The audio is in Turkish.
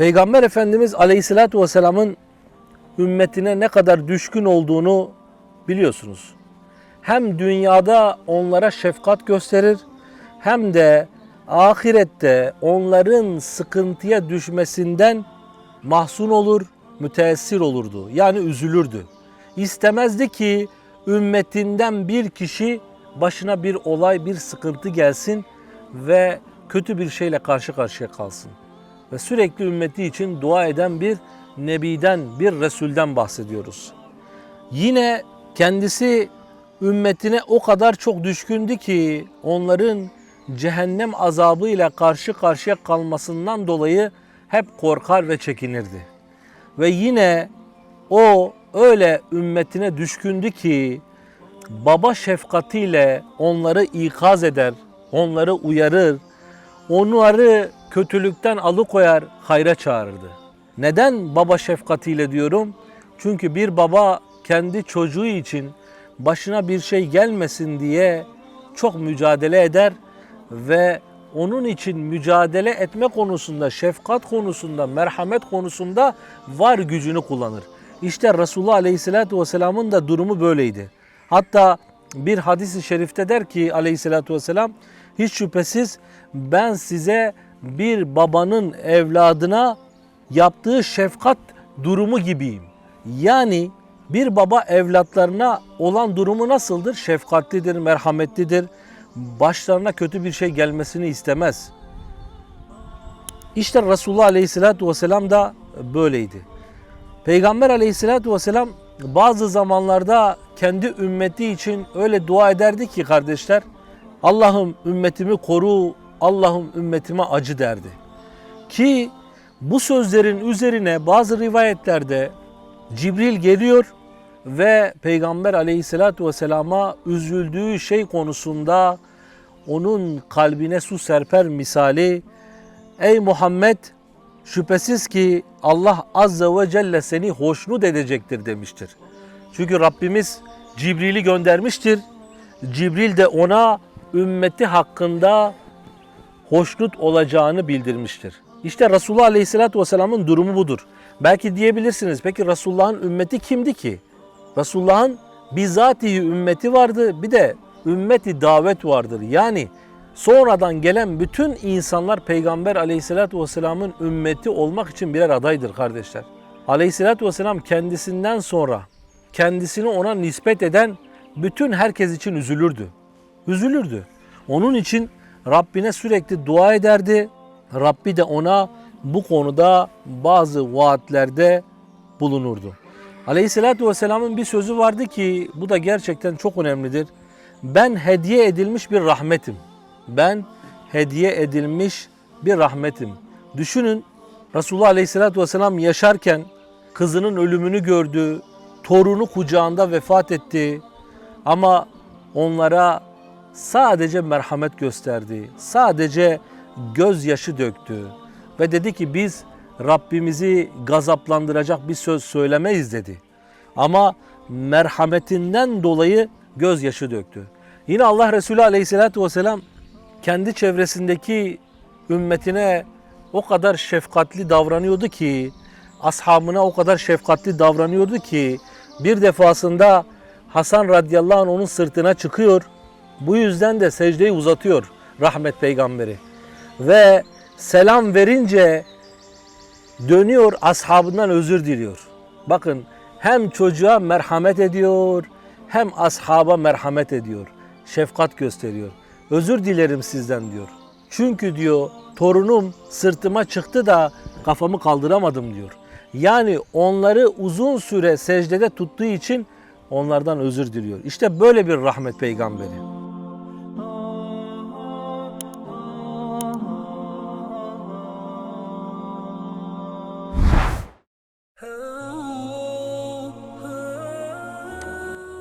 Peygamber Efendimiz Aleyhisselatü Vesselam'ın ümmetine ne kadar düşkün olduğunu biliyorsunuz. Hem dünyada onlara şefkat gösterir hem de ahirette onların sıkıntıya düşmesinden mahzun olur, müteessir olurdu. Yani üzülürdü. İstemezdi ki ümmetinden bir kişi başına bir olay, bir sıkıntı gelsin ve kötü bir şeyle karşı karşıya kalsın. Ve sürekli ümmeti için dua eden bir nebiden, bir resulden bahsediyoruz. Yine kendisi ümmetine o kadar çok düşkündü ki onların cehennem azabıyla karşı karşıya kalmasından dolayı hep korkar ve çekinirdi. Ve yine o öyle ümmetine düşkündü ki baba şefkatiyle onları ikaz eder, onları uyarır, onları kötülükten alıkoyar, hayra çağırırdı. Neden baba şefkatiyle diyorum? Çünkü bir baba kendi çocuğu için başına bir şey gelmesin diye çok mücadele eder ve onun için mücadele etme konusunda, şefkat konusunda, merhamet konusunda var gücünü kullanır. İşte Resulullah Aleyhisselatü Vesselam'ın da durumu böyleydi. Hatta bir hadis-i şerifte der ki Aleyhisselatü Vesselam, hiç şüphesiz ben size bir babanın evladına yaptığı şefkat durumu gibiyim. Yani bir baba evlatlarına olan durumu nasıldır? Şefkatlidir, merhametlidir. Başlarına kötü bir şey gelmesini istemez. İşte Resulullah Aleyhisselatü Vesselam da böyleydi. Peygamber Aleyhisselatü Vesselam bazı zamanlarda kendi ümmeti için öyle dua ederdi ki kardeşler, Allah'ım ümmetimi koru, Allah'ım ümmetime acı derdi. Ki bu sözlerin üzerine bazı rivayetlerde Cibril geliyor ve Peygamber aleyhissalatü vesselama üzüldüğü şey konusunda onun kalbine su serper misali Ey Muhammed şüphesiz ki Allah azze ve celle seni hoşnut edecektir demiştir. Çünkü Rabbimiz Cibril'i göndermiştir. Cibril de ona ümmeti hakkında hoşnut olacağını bildirmiştir. İşte Resulullah Aleyhisselatü Vesselam'ın durumu budur. Belki diyebilirsiniz peki Resulullah'ın ümmeti kimdi ki? Resulullah'ın bizatihi ümmeti vardı bir de ümmeti davet vardır. Yani sonradan gelen bütün insanlar Peygamber Aleyhisselatü Vesselam'ın ümmeti olmak için birer adaydır kardeşler. Aleyhisselatü Vesselam kendisinden sonra kendisini ona nispet eden bütün herkes için üzülürdü. Üzülürdü. Onun için Rabbine sürekli dua ederdi. Rabbi de ona bu konuda bazı vaatlerde bulunurdu. Aleyhisselatü Vesselam'ın bir sözü vardı ki bu da gerçekten çok önemlidir. Ben hediye edilmiş bir rahmetim. Ben hediye edilmiş bir rahmetim. Düşünün Resulullah Aleyhisselatü Vesselam yaşarken kızının ölümünü gördü, torunu kucağında vefat etti. Ama onlara sadece merhamet gösterdi. Sadece gözyaşı döktü. Ve dedi ki biz Rabbimizi gazaplandıracak bir söz söylemeyiz dedi. Ama merhametinden dolayı gözyaşı döktü. Yine Allah Resulü Aleyhisselatü Vesselam kendi çevresindeki ümmetine o kadar şefkatli davranıyordu ki, ashabına o kadar şefkatli davranıyordu ki, bir defasında Hasan radıyallahu anh onun sırtına çıkıyor. Bu yüzden de secdeyi uzatıyor rahmet peygamberi. Ve selam verince dönüyor ashabından özür diliyor. Bakın hem çocuğa merhamet ediyor hem ashaba merhamet ediyor. Şefkat gösteriyor. Özür dilerim sizden diyor. Çünkü diyor torunum sırtıma çıktı da kafamı kaldıramadım diyor. Yani onları uzun süre secdede tuttuğu için onlardan özür diliyor. İşte böyle bir rahmet peygamberi.